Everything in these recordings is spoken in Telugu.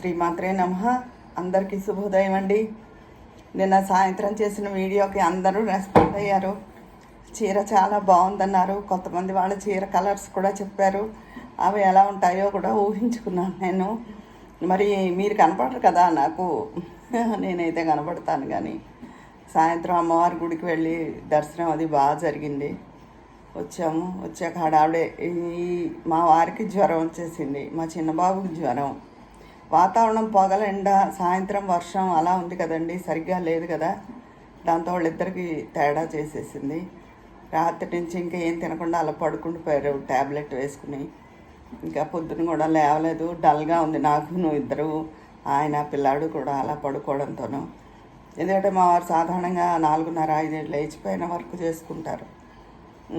శ్రీమాత్రే నమ. అందరికీ శుభోదయం అండి. నిన్న సాయంత్రం చేసిన వీడియోకి అందరూ రెస్పాండ్ అయ్యారు. చీర చాలా బాగుందన్నారు. కొంతమంది వాళ్ళ చీర కలర్స్ కూడా చెప్పారు. అవి ఎలా ఉంటాయో కూడా ఊహించుకున్నాను నేను. మరి మీరు కనపడరు కదా నాకు. నేనైతే కనపడతాను కానీ. సాయంత్రం అమ్మవారి గుడికి వెళ్ళి దర్శనం అది బాగా జరిగింది. వచ్చాము. వచ్చాక హడావిడే ఈ మా వారికి జ్వరం వచ్చేసింది. మా చిన్నబాబుకి జ్వరం. వాతావరణం పొగల ఎండ సాయంత్రం వర్షం అలా ఉంది కదండి సరిగ్గా లేదు కదా. దాంతో వాళ్ళిద్దరికి తేడా చేసేసింది. రాత్రి నుంచి ఇంకా ఏం తినకుండా అలా పడుకుండిపోయారు ట్యాబ్లెట్ వేసుకుని. ఇంకా పొద్దున కూడా లేవలేదు డల్గా ఉంది నాకు నువ్వు ఇద్దరు ఆయన పిల్లాడు కూడా అలా పడుకోవడంతోనూ. ఎందుకంటే మా వారు సాధారణంగా నాలుగున్నర ఐదు లేచిపోయిన వర్క్ చేసుకుంటారు.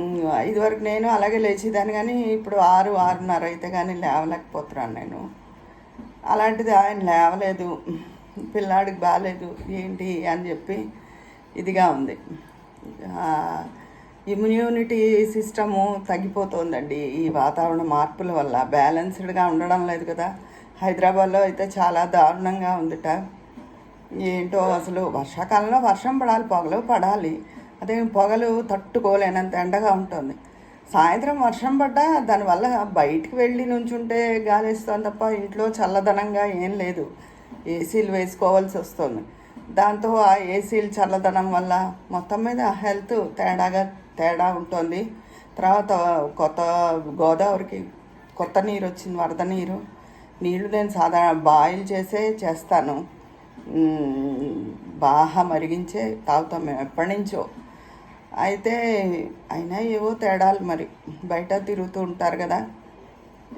ఇది ఐదు వరకు నేను అలాగే లేచేదాన్ని కానీ ఇప్పుడు ఆరు ఆరున్నర అయితే కానీ లేవలేకపోతున్నాను నేను. అలాంటిది ఆయన లేవలేదు పిల్లాడికి బాగాలేదు ఏంటి అని చెప్పి ఇదిగా ఉంది. ఇమ్యూనిటీ సిస్టము తగ్గిపోతుందండి ఈ వాతావరణ మార్పుల వల్ల. బ్యాలెన్స్డ్గా ఉండడం లేదు కదా. హైదరాబాద్లో అయితే చాలా దారుణంగా ఉందిట. ఏంటో అసలు వర్షాకాలంలో వర్షం పడాలి పొగలు పడాలి. అదే పొగలు తట్టుకోలేనంత ఎండగా ఉంటుంది. సాయంత్రం వర్షం పడ్డా దానివల్ల బయటికి వెళ్ళి నుంచుంటే గాలి తప్ప ఇంట్లో చల్లదనంగా ఏం లేదు. ఏసీలు వేసుకోవాల్సి వస్తుంది. దాంతో ఆ ఏసీలు చల్లదనం వల్ల మొత్తం మీద హెల్త్ తేడాగా తేడా ఉంటుంది. తర్వాత కొత్త గోదావరికి కొత్త నీరు వచ్చింది వరద నీరు. నీళ్ళు నేను సాధారణ బాయిల్ చేసే చేస్తాను. బాగా మరిగించే తాగుతాం మేము ఎప్పటి నుంచో. అయితే అయినా ఏవో తేడాలు మరి. బయట తిరుగుతూ ఉంటారు కదా.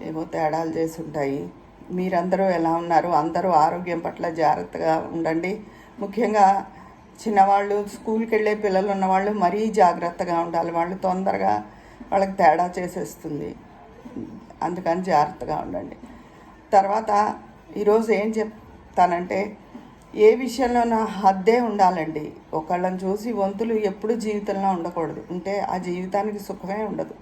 ఏవో తేడాలు చేసి ఉంటాయి. మీరందరూ ఎలా ఉన్నారు? అందరూ ఆరోగ్యం పట్ల జాగ్రత్తగా ఉండండి. ముఖ్యంగా చిన్నవాళ్ళు స్కూల్కి వెళ్ళే పిల్లలు ఉన్నవాళ్ళు మరీ జాగ్రత్తగా ఉండాలి. వాళ్ళు తొందరగా వాళ్ళకి తేడా చేసేస్తుంది. అందుకని జాగ్రత్తగా ఉండండి. తర్వాత ఈరోజు ఏం చెప్తానంటే ఏ విషయంలో నా హద్దే ఉండాలండి. ఒకళ్ళని చూసి వంతులు ఎప్పుడు జీవితంలో ఉండకూడదు. ఉంటే ఆ జీవితానికి సుఖమే ఉండదు.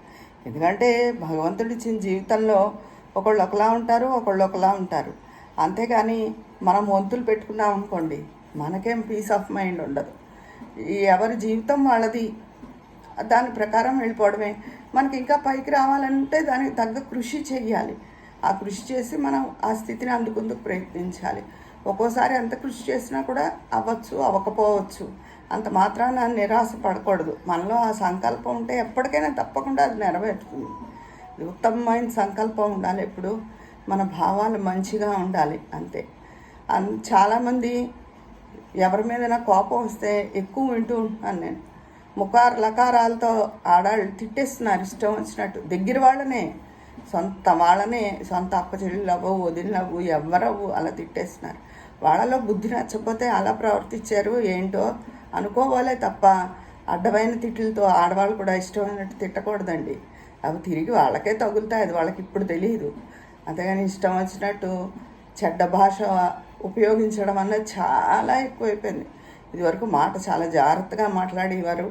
ఎందుకంటే భగవంతుడు ఇచ్చిన జీవితంలో ఒకళ్ళు ఒకలా ఉంటారు ఒకళ్ళు ఒకలా ఉంటారు. అంతేగాని మనం వంతులు పెట్టుకున్నాం అనుకోండి మనకేం పీస్ ఆఫ్ మైండ్ ఉండదు. ఈ ఎవరి జీవితం వాళ్ళది. దాని ప్రకారం వెళ్ళిపోవడమే. మనకి ఇంకా పైకి రావాలంటే దానికి తగ్గ కృషి చేయాలి. ఆ కృషి చేసి మనం ఆ స్థితిని అందుకుందుకు ప్రయత్నించాలి. ఒక్కోసారి ఎంత కృషి చేసినా కూడా అవ్వచ్చు అవ్వకపోవచ్చు. అంత మాత్రాన నిరాశ పడకూడదు. మనలో ఆ సంకల్పం ఉంటే ఎప్పటికైనా తప్పకుండా అది నెరవేరుతుంది. ఉత్తమమైన సంకల్పం ఉండాలి ఎప్పుడు. మన భావాలు మంచిగా ఉండాలి అంతే. అన్ చాలామంది ఎవరి మీదైనా కోపం వస్తే ఎక్కువ వింటూ ఉంటున్నాను నేను. ముఖారు లకారాలతో ఆడాళ్ళు తిట్టేస్తున్నారు ఇష్టం వచ్చినట్టు. దగ్గర వాళ్ళనే సొంత వాళ్ళనే సొంత అప్పచెల్లెలు అవ్వవు వదిలినవ్వు ఎవరవ్వు అలా తిట్టేస్తున్నారు. వాళ్ళలో బుద్ధి నచ్చకపోతే అలా ప్రవర్తించారు ఏంటో అనుకోవాలే తప్ప అడ్డమైన తిట్లతో ఆడవాళ్ళు కూడా ఇష్టమైనట్టు తిట్టకూడదండి. అవి తిరిగి వాళ్ళకే తగులుతాయి అది వాళ్ళకి ఇప్పుడు తెలియదు అంతేగాని ఇష్టం వచ్చినట్టు చెడ్డ భాష ఉపయోగించడం అన్నది చాలా ఎక్కువైపోయింది. ఇదివరకు మాట చాలా జాగ్రత్తగా మాట్లాడేవారు.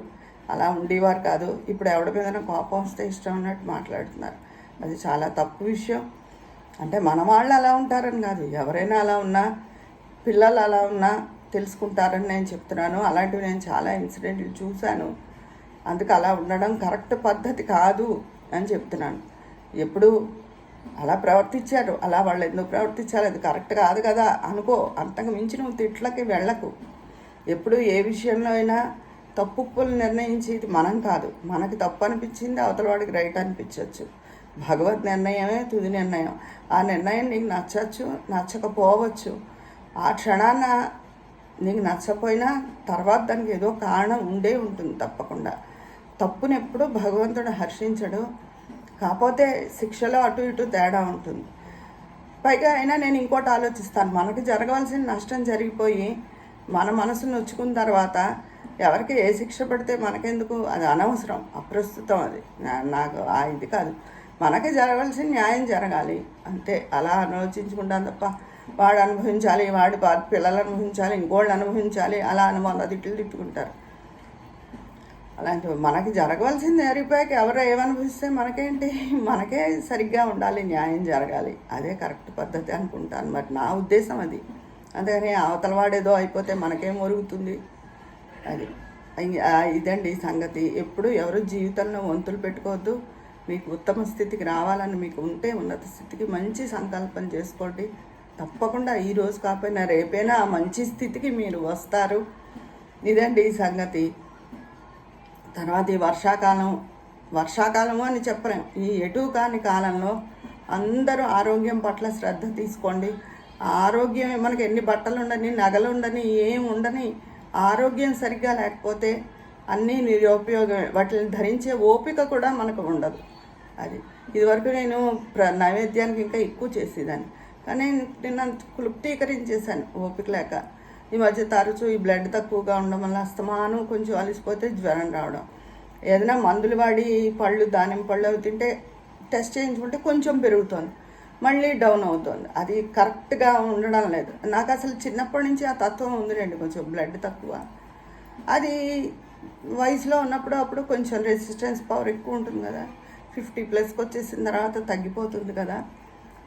అలా ఉండేవారు కాదు. ఇప్పుడు ఎవడి మీదైనా కోపం వస్తే ఇష్టం ఉన్నట్టు మాట్లాడుతున్నారు. అది చాలా తప్పు విషయం. అంటే మన వాళ్ళు అలా ఉంటారని కాదు. ఎవరైనా అలా ఉన్నా పిల్లలు అలా ఉన్నా తెలుసుకుంటారని నేను చెప్తున్నాను. అలాంటివి నేను చాలా ఇన్సిడెంట్లు చూశాను. అందుకు అలా ఉండడం కరెక్ట్ పద్ధతి కాదు అని చెప్తున్నాను. ఎప్పుడు అలా ప్రవర్తించారు. అలా వాళ్ళు ఎందుకు ప్రవర్తించారు? అది కరెక్ట్ కాదు కదా. అనుకో. అంతకు మించి నువ్వు తిట్లకి వెళ్ళకు. ఎప్పుడు ఏ విషయంలో అయినా తప్పులు నిర్ణయించేది మనం కాదు. మనకి తప్పు అనిపించింది అవతల వాడికి రైట్ అనిపించవచ్చు భగవత్ నిర్ణయమే తుది నిర్ణయం. ఆ నిర్ణయం నీకు నచ్చచ్చు నచ్చకపోవచ్చు. ఆ క్షణాన నీకు నచ్చపోయినా తర్వాత దానికి ఏదో కారణం ఉండే ఉంటుంది తప్పకుండా. తప్పుని ఎప్పుడు భగవంతుడు హర్షించడు. కాకపోతే శిక్షలో అటు ఇటు తేడా ఉంటుంది. పైగా అయినా నేను ఇంకోటి ఆలోచిస్తాను. మనకు జరగవలసిన నష్టం జరిగిపోయి మన మనసు నొచ్చుకున్న తర్వాత ఎవరికి ఏ శిక్ష పడితే మనకెందుకు? అది అనవసరం. అప్రస్తుతం అది. నా- నాకు ఆ ఇది కాదు. మనకి జరగవలసిన న్యాయం జరగాలి. అంతే. అలా ఆలోచించుకుంటాను తప్ప వాడు అనుభవించాలి వాడి బాధ పిల్లలు అనుభవించాలి ఇంకోళ్ళు అనుభవించాలి అలా అని వంద తిట్లు తిట్టుకుంటారు. అలాంటి మనకి జరగవలసింది జరిగిపోయాక ఎవరు ఏమనిపిస్తే మనకేంటి? మనకే సరిగ్గా ఉండాలి న్యాయం జరగాలి. అదే కరెక్ట్ పద్ధతి అనుకుంటాను. మరి నా ఉద్దేశం అది. అంతేగాని అవతల వాడేదో అయిపోతే మనకేం ఒరుగుతుంది? అది. ఇదండి సంగతి. ఎప్పుడు ఎవరు జీవితంలో వంతులు పెట్టుకోవద్దు. మీకు ఉత్తమ స్థితికి రావాలని మీకు ఉంటే ఉన్నత స్థితికి మంచి సంకల్పం చేసుకోండి. తప్పకుండా ఈ రోజు కాకపోయినా రేపైనా ఆ మంచి స్థితికి మీరు వస్తారు. ఇదండి ఈ సంగతి. తర్వాత ఈ వర్షాకాలం వర్షాకాలము అని చెప్పలేం. ఈ ఎటు కాని కాలంలో అందరూ ఆరోగ్యం పట్ల శ్రద్ధ తీసుకోండి. ఆరోగ్యం మనకి ఎన్ని బట్టలు ఉండని నగలు ఉండని ఏం ఉండని ఆరోగ్యం సరిగ్గా లేకపోతే అన్నీ నిరుపయోగం వాటిని ధరించే ఓపిక కూడా మనకు ఉండదు. అది. ఇదివరకు నేను ప్ర నైవేద్యానికి ఇంకా ఎక్కువ చేసేదాన్ని. కానీ నేను అంత క్లుప్తీకరించేసాను ఓపిక లేక. ఈ మధ్య తరచూ ఈ బ్లడ్ తక్కువగా ఉండడం వల్ల అస్తమానం కొంచెం అలిసిపోతే జ్వరం రావడం. ఏదైనా మందులు వాడి పళ్ళు దానిమ్మ పళ్ళు అవి తింటే టెస్ట్ చేయించుకుంటే కొంచెం పెరుగుతుంది. మళ్ళీ డౌన్ అవుతుంది. అది కరెక్ట్గా ఉండడం లేదు. నాకు అసలు చిన్నప్పటి నుంచి ఆ తత్వం ఉందిలేండి కొంచెం బ్లడ్ తక్కువ. అది వయసులో ఉన్నప్పుడు అప్పుడు కొంచెం రెసిస్టెన్స్ పవర్ ఎక్కువ ఉంటుంది కదా. ఫిఫ్టీ ప్లస్కి వచ్చేసిన తర్వాత తగ్గిపోతుంది కదా.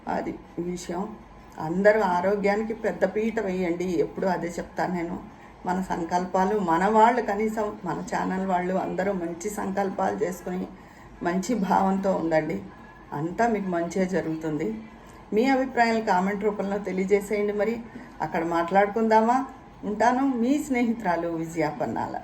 అది విషయం. అందరూ ఆరోగ్యానికి పెద్ద పీట వేయండి. ఎప్పుడు అదే చెప్తాను నేను. మన సంకల్పాలు మన వాళ్ళు కనీసం మన ఛానల్ వాళ్ళు అందరూ మంచి సంకల్పాలు చేసుకుని మంచి భావంతో ఉండండి. అంతా మీకు మంచిగా జరుగుతుంది. మీ అభిప్రాయాలు కామెంట్ రూపంలో తెలియజేసేయండి మరి. అక్కడ మాట్లాడుకుందామా? ఉంటాను. మీ స్నేహితురాలు విజయాపన్నాల